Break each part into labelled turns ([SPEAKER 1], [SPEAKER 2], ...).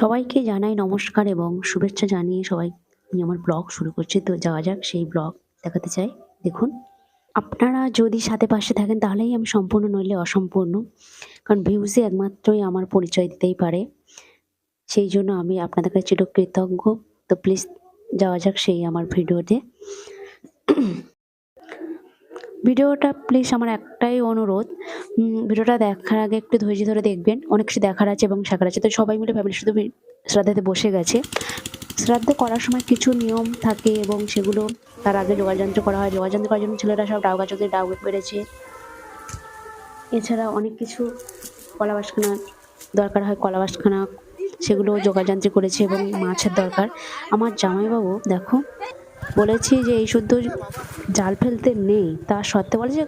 [SPEAKER 1] সবাইকে জানাই নমস্কার এবং শুভেচ্ছা জানিয়ে সবাই আমার ব্লগ শুরু করছি। তো যাওয়া যাক, সেই ব্লগ দেখাতে চাই। দেখুন, আপনারা যদি সাথে পাশে থাকেন তাহলেই আমি সম্পূর্ণ নইলে অসম্পূর্ণ। কারণ ভিউজে একমাত্রই আমার পরিচয় দিতেই পারে। সেই জন্য আমি আপনাদের কাছে চিরকৃতজ্ঞ। তো প্লিজ যাওয়া যাক সেই আমার ভিডিওতে ভিডিওটা প্লিজ আমার একটাই অনুরোধ ভিডিওটা দেখার আগে একটু ধৈর্য ধরে দেখবেন, অনেক কিছু দেখার আছে এবং শেখার আছে। তো সবাই মিলে ফ্যামিলি শুধু শ্রাদ্ধাতে বসে গেছে। শ্রাদ্ধ করার সময় কিছু নিয়ম থাকে এবং সেগুলো তার আগে যোগাযন্ত্র করা হয়। যোগাযন্ত্র করার জন্য ছেলেরা সব ডাউ গাছকে ডাউ পেরেছে এছাড়া অনেক কিছু কলা বাসখানা দরকার হয়, কলা বাসখানা সেগুলো যোগাযন্ত্র করেছে এবং মাছের দরকার। আমার জামাইবাবু, দেখো বলেছি যে এই শুদ্ধ জাল ফেলতে নেই। তা সত্ত্বে বলে যে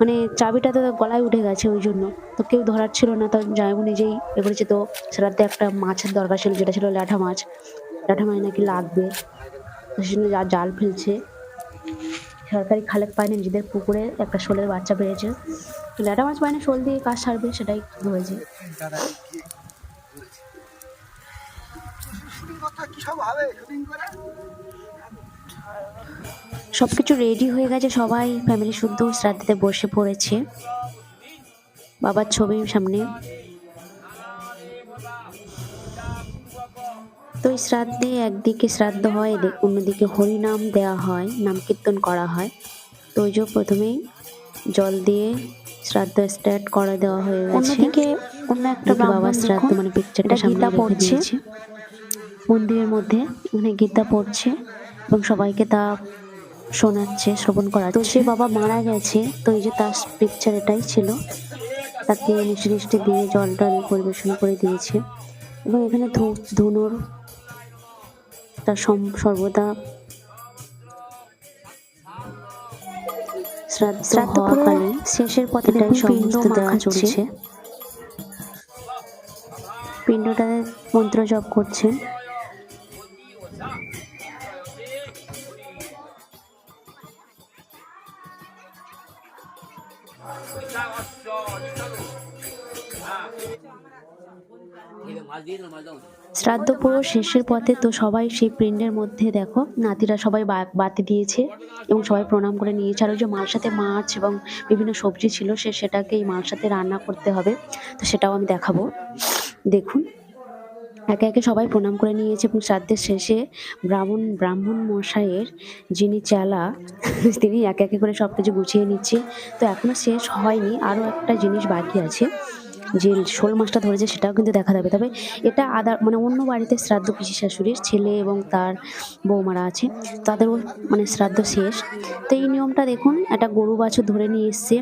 [SPEAKER 1] মানে চাবিটা তো গলায় উঠে গেছে ওই জন্য। তো কেউ ধরার ছিল না, তো জামাইবাবু নিজেই এ করেছে। তো সেটাতে একটা মাছের দরকার ছিল, যেটা ছিল ল্যাঠা মাছ। ল্যাঠা মাছ নাকি লাগবে। তো সেজন্য যা জাল ফেলছে। সরকারি খালেক পায়নি, নিজেদের পুকুরে একটা শোলের বাচ্চা পেয়েছে। তো ল্যাটা মাছ পায়নি, শোল দিয়ে কাজ সারবে, সেটাই হয়েছে।
[SPEAKER 2] কথা কি সব হবে? শুটিং করে?
[SPEAKER 1] সব কিছু রেডি হয়ে গেছে সবাই ফ্যামিলি শুদ্ধ শ্রাদ্ধেতে বসে পড়েছে। বাবার ছবির সামনে। তো এই শ্রাদ্ধে একদিকে শ্রাদ্ধ হয় অন্যদিকে হরিনাম দেওয়া হয় নাম কীর্তন করা হয়। তো ওই যে প্রথমেই জল দিয়ে শ্রাদ্ধ স্টার্ট করা দেওয়া হয়ে গেছে।
[SPEAKER 3] অন্যদিকে অন্য একটা
[SPEAKER 1] বাবা শ্রাদ্ধ মানে পিকচারটা সামনে
[SPEAKER 3] পড়ছে।
[SPEAKER 1] মন্দিরের মধ্যে মানে গীতা পড়ছে। এবং সবাইকে তা শোনাচ্ছে শ্রবণ করা। তো সে বাবা মারা গেছে। তো এই যে তার পিকচার এটাই ছিল। তাকে মিষ্টি মিষ্টি দিয়ে জল টল পরিবেশন করে দিয়েছে। এবং এখানে ধূপ ধুনোর তার সর্বদা শ্রাদ্ধ
[SPEAKER 3] শ্রাদ্ধ
[SPEAKER 1] হওয়াকালীন
[SPEAKER 3] শেষের পথে
[SPEAKER 1] এটাই সমস্ত দেওয়া চলছে। পিণ্ডটাতে মন্ত্র জপ করছেন শ্রাদ্ধ পুরো শেষের পথে তো সবাই সেই পিণ্ডের মধ্যে দেখো, নাতিরা সবাই বাতি দিয়েছে এবং সবাই প্রণাম করে নিয়েছে। আর ওই যে মার সাথে মাছ এবং বিভিন্ন সবজি ছিল, সে সেটাকে এই মার সাথে রান্না করতে হবে। তো সেটাও আমি দেখাবো। দেখুন। একে একে সবাই প্রণাম করে নিয়েছে এবং শ্রাদ্ধের শেষে ব্রাহ্মণ ব্রাহ্মণ মশাইয়ের যিনি চেলা, তিনি একে একে করে সব কিছু গুছিয়ে নিচ্ছে। তো এখনও শেষ হয়নি আরও একটা জিনিস বাকি আছে, যে শোল মাছটা ধরেছে সেটাও কিন্তু দেখা যাবে। তবে এটা আদার মানে অন্য বাড়িতে শ্রাদ্ধ পিসি শাশুড়ির ছেলে এবং তার বৌমারা আছে তাদেরও মানে শ্রাদ্ধ শেষ। তো এই নিয়মটা দেখুন, একটা গরু বাছুর ধরে নিয়ে এসছে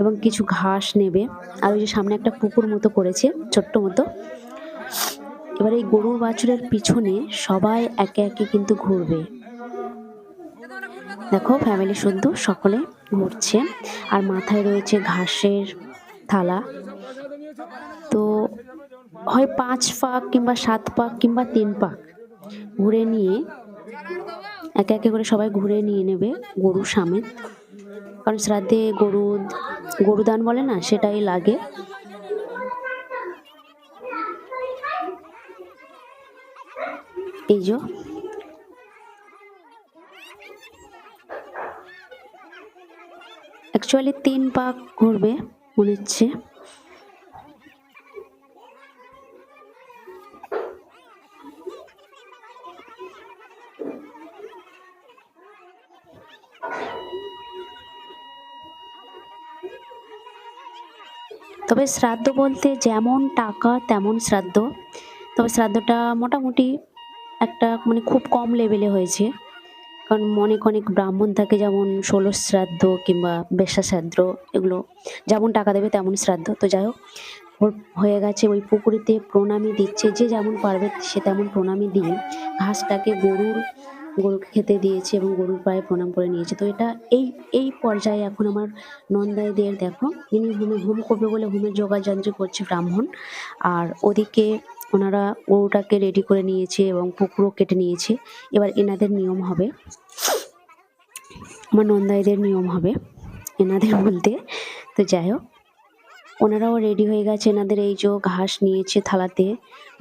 [SPEAKER 1] এবং কিছু ঘাস নেবে। আর ওই যে সামনে একটা পুকুর মতো করেছে, ছোট্ট মতো। এবার এই গরুর বাছুরের পিছনে সবাই একে একে কিন্তু ঘুরবে। দেখো ফ্যামিলি শুদ্ধ সকলে ঘুরছে আর মাথায় রয়েছে ঘাসের থালা। তো হয় পাঁচ পাক কিংবা সাত পাক কিংবা তিন পাক ঘুরে নিয়ে একে একে করে সবাই ঘুরে নিয়ে নেবে গরু সামেত কারণ শ্রাদ্ধে গরু, গরুদান বলে না, সেটাই লাগে। এই যে। অ্যাকচুয়ালি তিন পাক ঘুরবে মনে হচ্ছে। তবে শ্রাদ্ধ বলতে যেমন টাকা, তেমন শ্রাদ্ধ। তবে শ্রাদ্ধটা মোটামুটি একটা মানে খুব কম লেভেলে হয়েছে। কারণ অনেক অনেক ব্রাহ্মণ থাকে যেমন ষোলো শ্রাদ্ধ কিংবা বেশ্যা শ্রাদ্ধ এগুলো। যেমন টাকা দেবে তেমন শ্রাদ্ধ। তো যাই হোক, ওর হয়ে গেছে ওই পুকুরিতে প্রণামী দিচ্ছে। যে যেমন পারবে সে তেমন প্রণামী দিয়ে ঘাসটাকে গরুর, গরুকে খেতে দিয়েছে এবং গরুর পায়ে প্রণাম করে নিয়েছে। তো এটা এই এই পর্যায়ে এখন আমার নন্দাইদের দেখো, ইনি হোমে, হোম করবে বলে হোমের যোগাযন্ত্র করছে ব্রাহ্মণ। আর ওদিকে ওনারা গরুটাকে রেডি করে নিয়েছে এবং পুকুরও কেটে নিয়েছে। এবার এনাদের নিয়ম হবে। আমার নন্দাইদের নিয়ম হবে এনাদের বলতে। তো যাই হোক, ওনারাও রেডি হয়ে গেছে এনাদের। এই যে ঘাস নিয়েছে থালাতে,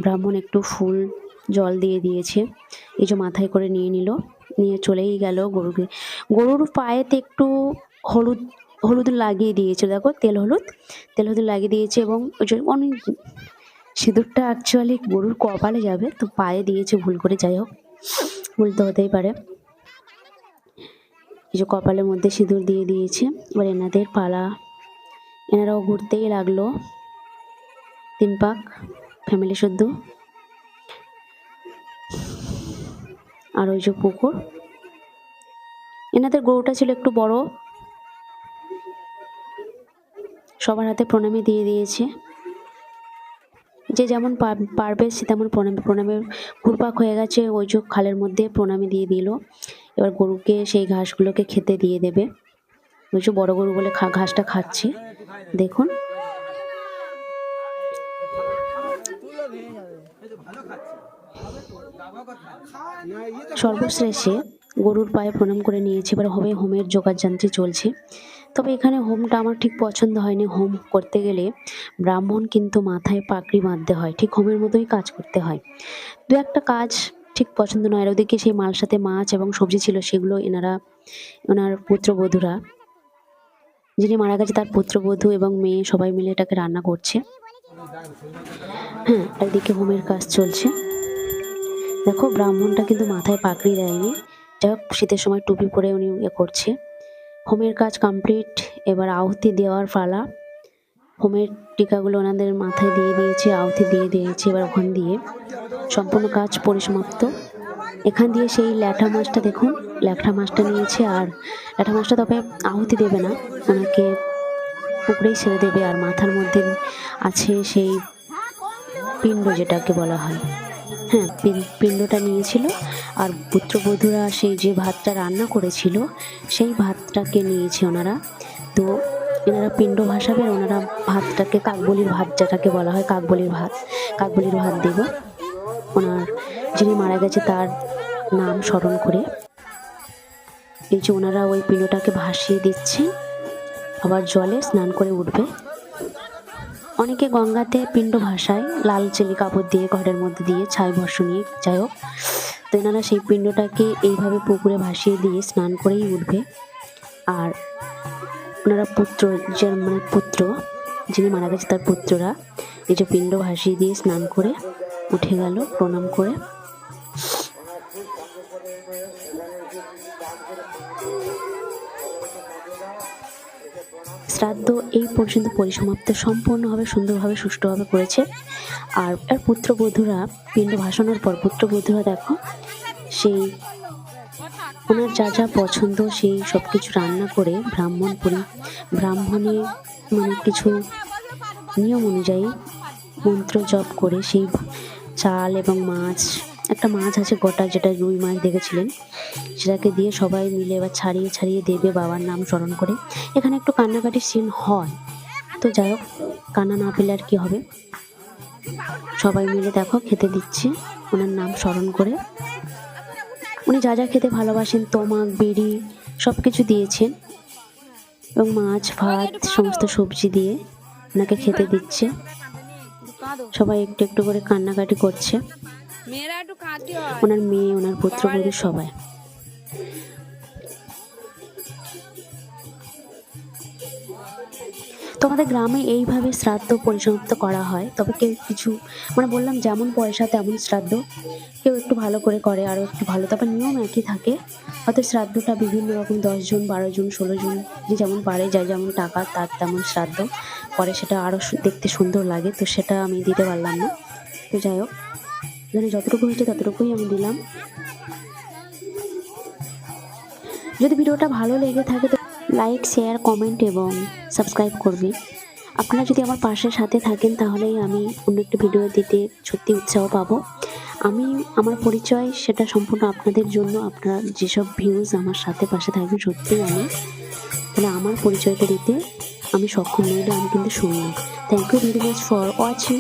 [SPEAKER 1] ব্রাহ্মণ একটু ফুল, জল দিয়ে দিয়েছে। এই যে মাথায় করে নিয়ে নিল, নিয়ে চলেই গেল গরুকে। গরুর পায়েতে একটু হলুদ হলুদ লাগিয়ে দিয়েছে। দেখো, তেল হলুদ তেল হলুদ লাগিয়ে দিয়েছে এবং ওই যে অনেক সিঁদুরটা অ্যাকচুয়ালি গরুর কপালে যাবে, তো পায়ে দিয়েছে, ভুল করে যাই হোক ভুল তো হতেই পারে। যে কপালের মধ্যে সিঁদুর দিয়ে দিয়েছে, এবার এনাদের পালা। এনারাও ঘুরতেই লাগল। তিন পাক ফ্যামিলি সদ্য আর ওই যে পুকুর। এনাদের গরুটা ছিল একটু বড়। সবার হাতে প্রণামী দিয়ে দিয়েছে। যে যেমন পারবে সে তেমন প্রণামী প্রণামের ঘুরপাক হয়ে গেছে, ওই যে খালের মধ্যে প্রণামী দিয়ে দিল। এবার গরুকে সেই ঘাসগুলোকে খেতে দিয়ে দেবে। ওই যে বড় গরু বলে ঘাসটা খাচ্ছে। দেখুন। সর্বশেষে গরুর পায়ে প্রণাম করে নিয়েছে। এবার হবে হোমের জোগাড় যোগাযান্ত্রী চলছে। তবে এখানে হোমটা আমার ঠিক পছন্দ হয়নি। হোম করতে গেলে ব্রাহ্মণ কিন্তু মাথায় পাকড়ি বাঁধতে হয়। ঠিক হোমের মতোই কাজ করতে হয়। দু একটা কাজ ঠিক পছন্দ নয়। আর ওদিকে সেই মাল সাথে মাছ এবং সবজি ছিল, সেগুলো এনারা, ওনার পুত্রবধূরা, যিনি মারা গেছে তার পুত্রবধূ এবং মেয়ে সবাই মিলে এটাকে রান্না করছে। হ্যাঁ এদিকে হোমের কাজ চলছে। দেখো, ব্রাহ্মণটা কিন্তু মাথায় পাকড়ি দেয়নি। যাই হোক, শীতের সময় টুপি পরে উনি ইয়ে করছে। হোমের কাজ কমপ্লিট, এবার আহুতি দেওয়ার পালা। হোমের টিকাগুলো ওনাদের মাথায় দিয়ে দিয়েছে, আহুতি দিয়ে দিয়েছে, এবার ওখান দিয়ে সম্পূর্ণ কাজ পরিসমাপ্ত। এখান দিয়ে সেই ল্যাঠা মাছটা দেখুন, ল্যাঠা মাছটা নিয়েছে আর ল্যাঠা মাছটা তবে আহুতি দেবে না, ওনাকে পুকুরেই ছেড়ে দেবে আর মাথার মধ্যে আছে সেই পিণ্ড যেটাকে বলা হয়। হ্যাঁ পিণ্ডটা নিয়েছিল। আর পুত্রবধূরা সেই যে ভাতটা রান্না করেছিল, সেই ভাতটাকে নিয়েছে ওনারা। তো এনারা পিণ্ড ভাসাবে ওনারা ভাতটাকে কাকবলির ভাত যেটাকে বলা হয়, কাকবলির ভাত কাকবলির ভাত দেব। ওনার যিনি মারা গেছে তার নাম স্মরণ করে। এই যে ওনারা ওই পিণ্ডটাকে ভাসিয়ে দিচ্ছে, আবার জলে স্নান করে উঠবে। অনেকে গঙ্গাতে পিণ্ড ভাসায়, লাল চিলি কাপড় দিয়ে ঘরের মধ্যে দিয়ে ছাই বর্ষ নিয়ে যাই হোক। তো এনারা সেই পিণ্ডটাকে এইভাবে পুকুরে ভাসিয়ে দিয়ে স্নান করেই উঠবে। আর ওনারা পুত্র যে মানে পুত্র, যিনি মারা গেছে তার পুত্ররা এই যে পিণ্ড ভাসিয়ে দিয়ে স্নান করে উঠে গেল, প্রণাম করে। শ্রাদ্ধ এই পর্যন্ত পরিসমাপ্ত, সম্পূর্ণভাবে, সুন্দরভাবে, সুষ্ঠুভাবে করেছে। আর আর পুত্রবধূরা, পিণ্ড ভাসানোর পর পুত্রবধূরা দেখো, সেই ওনার যা যা পছন্দ, সেই সব কিছু রান্না করে ব্রাহ্মণ পরি, ব্রাহ্মণের মানে কিছু নিয়ম অনুযায়ী মন্ত্র জপ করে সেই চাল এবং মাছ একটা মাছ আছে গোটা, যেটা রুই মাছ দেখেছিলেন। সেটাকে দিয়ে সবাই মিলে এবার ছাড়িয়ে ছাড়িয়ে দেবে বাবার নাম স্মরণ করে। এখানে একটু কান্নাকাটির সিন হয়। তো যাই হোক, কান্না না পেলে আর কি হবে? সবাই মিলে দেখো, খেতে দিচ্ছে। ওনার নাম স্মরণ করে। উনি যা যা খেতে ভালোবাসেন, তোমাক, বিড়ি সব কিছু দিয়েছেন। এবং মাছ, ভাত, সমস্ত সবজি দিয়ে ওনাকে খেতে দিচ্ছে। সবাই একটু একটু করে কান্নাকাটি করছে। ওনার মেয়ে ওনার পুত্রবধূ সবাই। তোমাদের গ্রামে এইভাবে শ্রাদ্ধ পরিসমাপ্ত করা হয় তবে কেউ কিছু মানে বললাম যেমন পয়সা তেমন শ্রাদ্ধ। কেউ একটু ভালো করে করে আরও একটু ভালো। তারপর নিয়ম একই থাকে। হয়তো শ্রাদ্ধটা বিভিন্ন রকম দশজন বারো জন ষোলো জন যে যেমন পারে যার যেমন টাকা তার তেমন শ্রাদ্ধ। করে সেটা আরও দেখতে সুন্দর লাগে তো সেটা আমি দিতে পারলাম না। তো যাই হোক। এখানে যতটুকু হয়েছে ততটুকুই আমি দিলাম। যদি ভিডিওটা ভালো লেগে থাকে, তো লাইক, শেয়ার, কমেন্ট এবং সাবস্ক্রাইব করবে। আপনারা যদি আমার পাশের সাথে থাকেন তাহলেই আমি অন্য একটি ভিডিও দিতে সত্যি উৎসাহ পাবো। আমি, আমার পরিচয় সেটা সম্পূর্ণ আপনাদের জন্য। আপনারা যেসব ভিউজ আমার সাথে পাশে থাকবেন সত্যিই আমি, তাহলে আমার পরিচয়টা দিতে আমি সক্ষম নইলে আমি কিন্তু শুনলাম thank you very much for watching